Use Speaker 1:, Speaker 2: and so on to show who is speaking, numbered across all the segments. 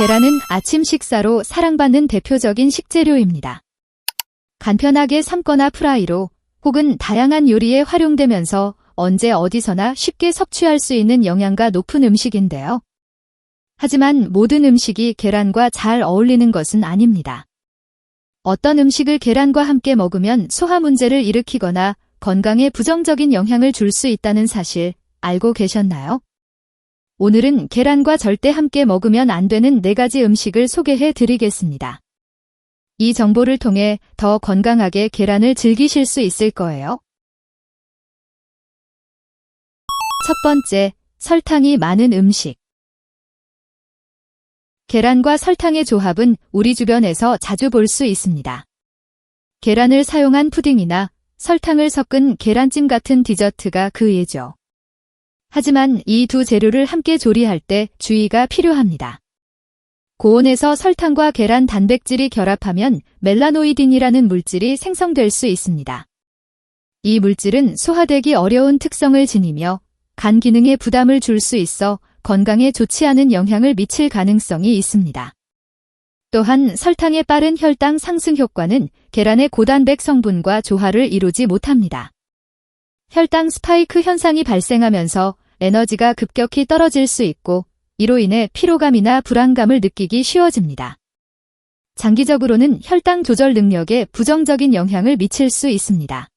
Speaker 1: 계란은 아침 식사로 사랑받는 대표적인 식재료입니다. 간편하게 삶거나 프라이로 혹은 다양한 요리에 활용되면서 언제 어디서나 쉽게 섭취할 수 있는 영양가 높은 음식인데요. 하지만 모든 음식이 계란과 잘 어울리는 것은 아닙니다. 어떤 음식을 계란과 함께 먹으면 소화 문제를 일으키거나 건강에 부정적인 영향을 줄 수 있다는 사실 알고 계셨나요? 오늘은 계란과 절대 함께 먹으면 안 되는 네 가지 음식을 소개해 드리겠습니다. 이 정보를 통해 더 건강하게 계란을 즐기실 수 있을 거예요. 첫 번째, 설탕이 많은 음식. 계란과 설탕의 조합은 우리 주변에서 자주 볼 수 있습니다. 계란을 사용한 푸딩이나 설탕을 섞은 계란찜 같은 디저트가 그 예죠. 하지만 이 두 재료를 함께 조리할 때 주의가 필요합니다. 고온에서 설탕과 계란 단백질이 결합하면 멜라노이딘이라는 물질이 생성될 수 있습니다. 이 물질은 소화되기 어려운 특성을 지니며 간 기능에 부담을 줄 수 있어 건강에 좋지 않은 영향을 미칠 가능성이 있습니다. 또한 설탕의 빠른 혈당 상승 효과는 계란의 고단백 성분과 조화를 이루지 못합니다. 혈당 스파이크 현상이 발생하면서 에너지가 급격히 떨어질 수 있고 이로 인해 피로감이나 불안감을 느끼기 쉬워집니다. 장기적으로는 혈당 조절 능력에 부정적인 영향을 미칠 수 있습니다.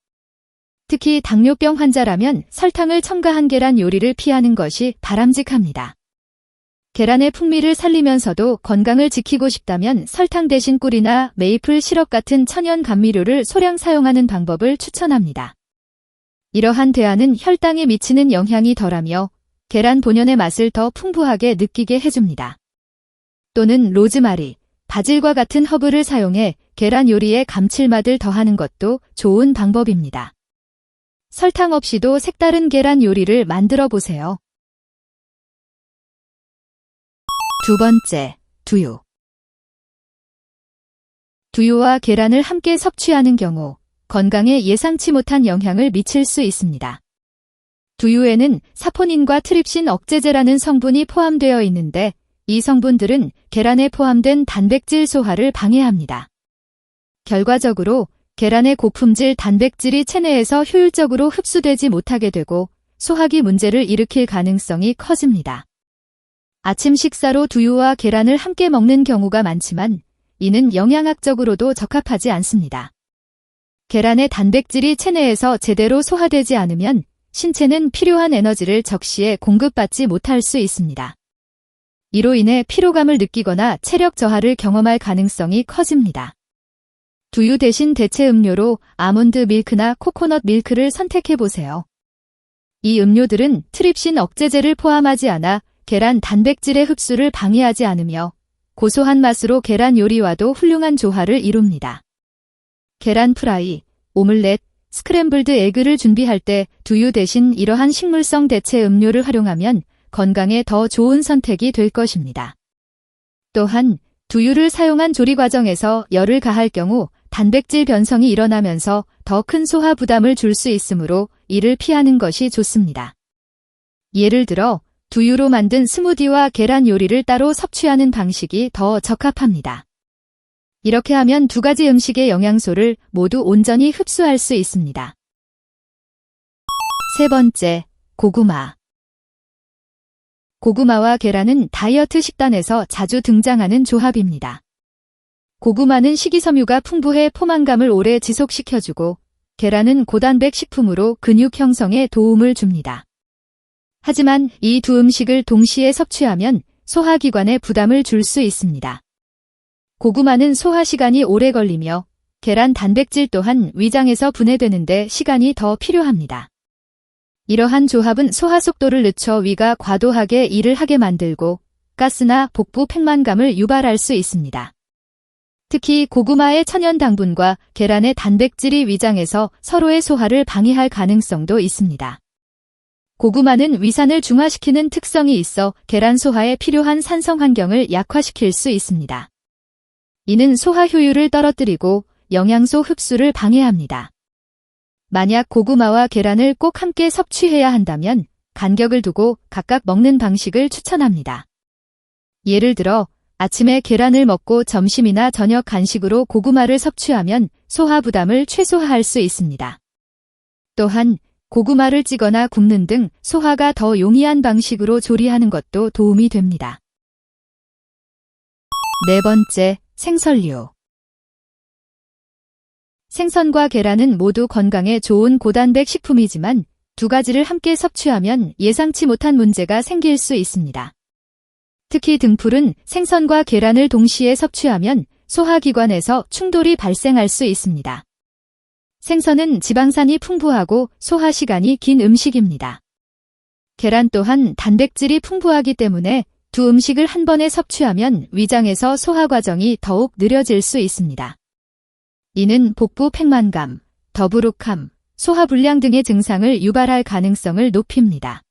Speaker 1: 특히 당뇨병 환자라면 설탕을 첨가한 계란 요리를 피하는 것이 바람직합니다. 계란의 풍미를 살리면서도 건강을 지키고 싶다면 설탕 대신 꿀이나 메이플 시럽 같은 천연 감미료를 소량 사용하는 방법을 추천합니다. 이러한 대안은 혈당에 미치는 영향이 덜하며 계란 본연의 맛을 더 풍부하게 느끼게 해줍니다. 또는 로즈마리, 바질과 같은 허브를 사용해 계란 요리에 감칠맛을 더하는 것도 좋은 방법입니다. 설탕 없이도 색다른 계란 요리를 만들어 보세요. 두 번째, 두유. 두유와 계란을 함께 섭취하는 경우 건강에 예상치 못한 영향을 미칠 수 있습니다. 두유에는 사포닌과 트립신 억제제라는 성분이 포함되어 있는데 이 성분들은 계란에 포함된 단백질 소화를 방해합니다. 결과적으로 계란의 고품질 단백질이 체내에서 효율적으로 흡수되지 못하게 되고 소화기 문제를 일으킬 가능성이 커집니다. 아침 식사로 두유와 계란을 함께 먹는 경우가 많지만 이는 영양학적으로도 적합하지 않습니다. 계란의 단백질이 체내에서 제대로 소화되지 않으면 신체는 필요한 에너지를 적시에 공급받지 못할 수 있습니다. 이로 인해 피로감을 느끼거나 체력 저하를 경험할 가능성이 커집니다. 두유 대신 대체 음료로 아몬드 밀크나 코코넛 밀크를 선택해 보세요. 이 음료들은 트립신 억제제를 포함하지 않아 계란 단백질의 흡수를 방해하지 않으며 고소한 맛으로 계란 요리와도 훌륭한 조화를 이룹니다. 계란 프라이, 오믈렛, 스크램블드 에그를 준비할 때 두유 대신 이러한 식물성 대체 음료를 활용하면 건강에 더 좋은 선택이 될 것입니다. 또한 두유를 사용한 조리 과정에서 열을 가할 경우 단백질 변성이 일어나면서 더 큰 소화 부담을 줄 수 있으므로 이를 피하는 것이 좋습니다. 예를 들어 두유로 만든 스무디와 계란 요리를 따로 섭취하는 방식이 더 적합합니다. 이렇게 하면 두 가지 음식의 영양소를 모두 온전히 흡수할 수 있습니다. 세 번째, 고구마. 고구마와 계란은 다이어트 식단에서 자주 등장하는 조합입니다. 고구마는 식이섬유가 풍부해 포만감을 오래 지속시켜주고 계란은 고단백 식품으로 근육 형성에 도움을 줍니다. 하지만 이 두 음식을 동시에 섭취하면 소화기관에 부담을 줄 수 있습니다. 고구마는 소화 시간이 오래 걸리며 계란 단백질 또한 위장에서 분해되는데 시간이 더 필요합니다. 이러한 조합은 소화 속도를 늦춰 위가 과도하게 일을 하게 만들고 가스나 복부 팽만감을 유발할 수 있습니다. 특히 고구마의 천연 당분과 계란의 단백질이 위장에서 서로의 소화를 방해할 가능성도 있습니다. 고구마는 위산을 중화시키는 특성이 있어 계란 소화에 필요한 산성 환경을 약화시킬 수 있습니다. 이는 소화 효율을 떨어뜨리고 영양소 흡수를 방해합니다. 만약 고구마와 계란을 꼭 함께 섭취해야 한다면 간격을 두고 각각 먹는 방식을 추천합니다. 예를 들어 아침에 계란을 먹고 점심이나 저녁 간식으로 고구마를 섭취하면 소화 부담을 최소화할 수 있습니다. 또한 고구마를 찌거나 굽는 등 소화가 더 용이한 방식으로 조리하는 것도 도움이 됩니다. 네 번째, 생선류. 생선과 계란은 모두 건강에 좋은 고단백 식품이지만 두 가지를 함께 섭취하면 예상치 못한 문제가 생길 수 있습니다. 특히 등풀은 생선과 계란을 동시에 섭취하면 소화기관에서 충돌이 발생할 수 있습니다. 생선은 지방산이 풍부하고 소화 시간이 긴 음식입니다. 계란 또한 단백질이 풍부하기 때문에 두 음식을 한 번에 섭취하면 위장에서 소화 과정이 더욱 느려질 수 있습니다. 이는 복부 팽만감, 더부룩함, 소화불량 등의 증상을 유발할 가능성을 높입니다.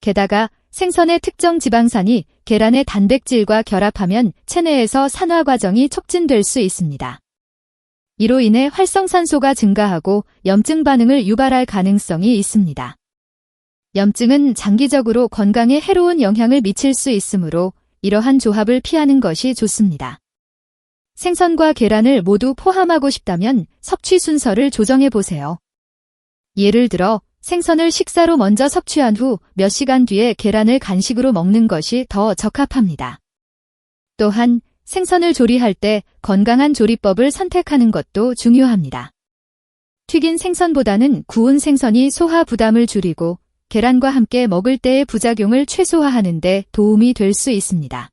Speaker 1: 게다가 생선의 특정 지방산이 계란의 단백질과 결합하면 체내에서 산화 과정이 촉진될 수 있습니다. 이로 인해 활성산소가 증가하고 염증 반응을 유발할 가능성이 있습니다. 염증은 장기적으로 건강에 해로운 영향을 미칠 수 있으므로 이러한 조합을 피하는 것이 좋습니다. 생선과 계란을 모두 포함하고 싶다면 섭취 순서를 조정해 보세요. 예를 들어 생선을 식사로 먼저 섭취한 후 몇 시간 뒤에 계란을 간식으로 먹는 것이 더 적합합니다. 또한 생선을 조리할 때 건강한 조리법을 선택하는 것도 중요합니다. 튀긴 생선보다는 구운 생선이 소화 부담을 줄이고 계란과 함께 먹을 때의 부작용을 최소화하는 데 도움이 될 수 있습니다.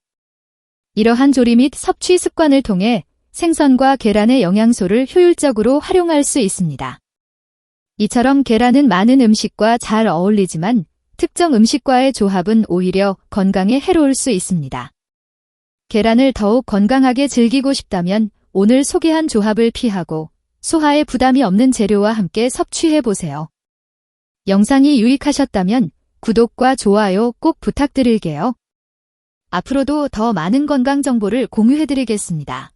Speaker 1: 이러한 조리 및 섭취 습관을 통해 생선과 계란의 영양소를 효율적으로 활용할 수 있습니다. 이처럼 계란은 많은 음식과 잘 어울리지만 특정 음식과의 조합은 오히려 건강에 해로울 수 있습니다. 계란을 더욱 건강하게 즐기고 싶다면 오늘 소개한 조합을 피하고 소화에 부담이 없는 재료와 함께 섭취해 보세요. 영상이 유익하셨다면 구독과 좋아요 꼭 부탁드릴게요. 앞으로도 더 많은 건강 정보를 공유해 드리겠습니다.